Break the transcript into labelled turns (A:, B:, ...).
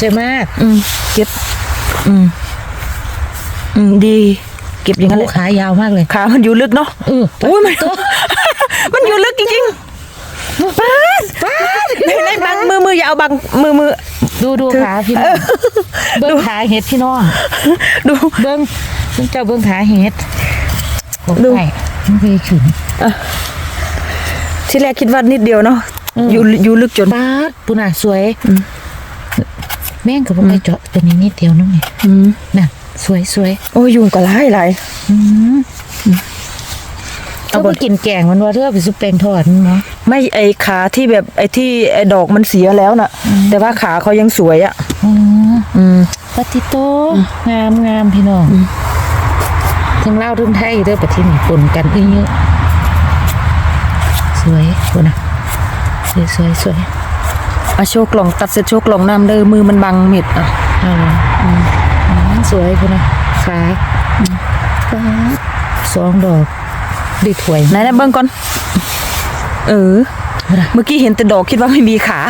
A: สวยมาก
B: อืมเก็บ อืม อืมดี เก็บอย่างนั้นเล
A: โอ้
B: ย
A: ขายาวมากเลย
B: ขามันอยู่ลึกเนาะ
A: เออ
B: โอ้ยมันมันอยู่ลึกจริงๆป้าดป้าดไหนไหนบังมือมืออย่าเอาบังมือมือ
A: ดูดูขาพี่น้องเบิ้งขาเห็ดพี่น้อง
B: ดู
A: เบิ้งเบิ้งเจ้าเบิ้งขาเห็ดโอ้
B: ดู
A: ยมันเคยขึ้น
B: ที่แรกคิดว่านิดเดียวเนาะ
A: อืม
B: อยู่อยู่ลึกจน
A: ป๊าดปุน่ะสวย แม่งกับพวกไอ้เจาะตัวนี้นิดเดียวนึงไง
B: อืม
A: น่ะ สวยสวย
B: โอ้ยยุงก็หลายหลาย
A: เอาไปกินแกงมันว่าเรื่องไปซุปแป้งทอดมันเนาะ
B: ไม่ไอขาที่แบบไอที่ไอดอกมันเสียแล้วน่ะ แต่ว่าขาเขายังสวยอะ
A: อืม
B: อืม
A: ปฏิโตงามงามพี่น้องทั้งเล่าวทั้งไทยเด้อประเทศนี้ปนกันอีเยอะสวยคนน่ะสวยสวยสวย
B: อาโชคกล่องตัดเสร็จโชคกล่องน้ำเด้อมือมันบังเม็ดอะ
A: เอาเลยอืมอืมสวยคนน่ะขาป๊าดสองดอกได้ถ้วย
B: ไหนนะเบิ่งก่อน เออ
A: เอาล่ะ
B: เมื่อกี้เห็นแต่ดอกคิดว่าไม่มีขา